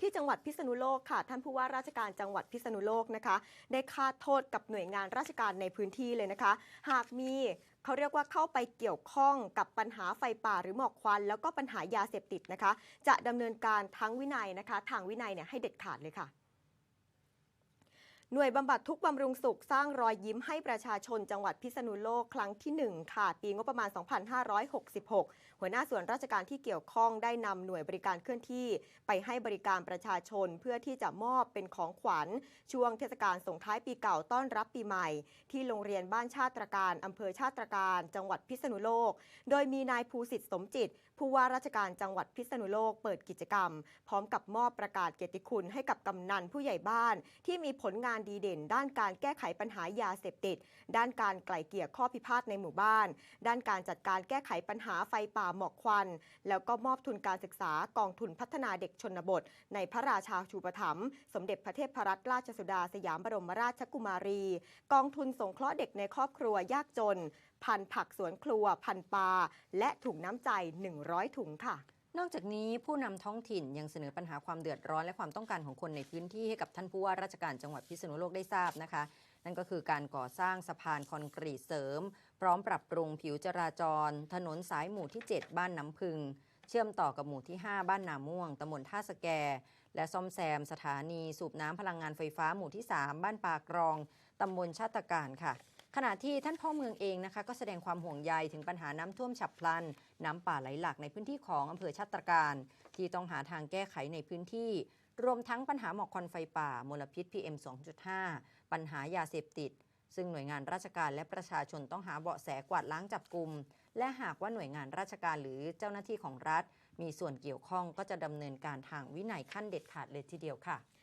ที่จังหวัดพิษณุโลกค่ะ ท่านผู้ว่าราชการจังหวัดพิษณุโลกนะคะ ได้คาดโทษกับหน่วยงานราชการในพื้นที่เลยนะคะ หากมีเขาเรียกว่าเข้าไปเกี่ยวข้องกับปัญหาไฟป่าหรือหมอกควัน แล้วก็ปัญหายาเสพติดนะคะ จะดำเนินการทั้งวินัยนะคะ ทางวินัยเนี่ยให้เด็ดขาดเลยค่ะ หน่วยบำบัดทุกบำรุงสุขสร้างรอยยิ้มให้ประชาชนจังหวัดพิษณุโลกครั้งที่ 1 ค่ะ ปีงบประมาณ 2566 หัวหน้าส่วนราชการที่เกี่ยวข้องได้นำหน่วยบริการเคลื่อนที่ไปให้บริการประชาชนเพื่อที่จะมอบเป็นของขวัญ ช่วงเทศกาลส่งท้ายปีเก่าต้อนรับปีใหม่ ที่โรงเรียนบ้านชาติตรการอำเภอชาติตรการ จังหวัดพิษณุโลก โดยมีนายภูสิทธิ์สมจิต ผู้ว่าราชการจังหวัดพิษณุโลกเปิดกิจกรรม พร้อมกับมอบประกาศเกียรติคุณให้กับกำนันผู้ใหญ่บ้านที่มีผลงานดีเด่น ด้านการแก้ไขปัญหายาเสพติด ด้านการไกล่เกลี่ยข้อพิพาทในหมู่บ้าน ด้านการจัดการแก้ไขปัญหาไฟป่าหมอกควัน แล้วก็มอบทุนการศึกษากองทุนพัฒนาเด็กชนบท ในพระราชาชูปถัมภ์สมเด็จพระเทพรัตนราชสุดาสยามบรมราชกุมารี กองทุนสงเคราะห์เด็กในครอบครัวยากจน พันผักสวนครัว พันปลาและถุงน้ำใจ 100 ถุงค่ะ นอกจากนี้ผู้นำท้องถิ่นยังเสนอปัญหาความเดือดร้อนและความต้องการของคนในพื้นที่ให้กับท่านผู้ว่าราชการจังหวัดพิษณุโลกได้ทราบนะคะ นั่นก็คือการก่อสร้างสะพานคอนกรีตเสริม พร้อมปรับปรุงผิวจราจร ถนนสายหมู่ที่ 7 บ้านน้ำพึง เชื่อมต่อกับหมู่ที่ 5 บ้านนาม่วงตำบลท่าสแก และซ่อมแซมสถานีสูบน้ำพลังงานไฟฟ้าหมู่ที่ 3 บ้านปากรองตำบลชาติการค่ะ ขณะที่ท่านพ่อเมืองเองนะคะก็แสดงความห่วงใยถึงปัญหาน้ำท่วมฉับพลัน น้ำป่าไหลหลากในพื้นที่ของอำเภอชาติการ ที่ต้องหาทางแก้ไขในพื้นที่ รวมทั้งปัญหาหมอกควันไฟป่ามลพิษ PM 2.5 ปัญหายาเสพติด ซึ่งหน่วยงานราชการและประชาชนต้องหาเบาะแสกวาดล้างจับกลุ่มและหากว่าหน่วยงานราชการหรือเจ้าหน้าที่ของรัฐ มีส่วนเกี่ยวข้องก็จะดำเนินการทางวินัยขั้นเด็ดขาดเลยทีเดียวค่ะ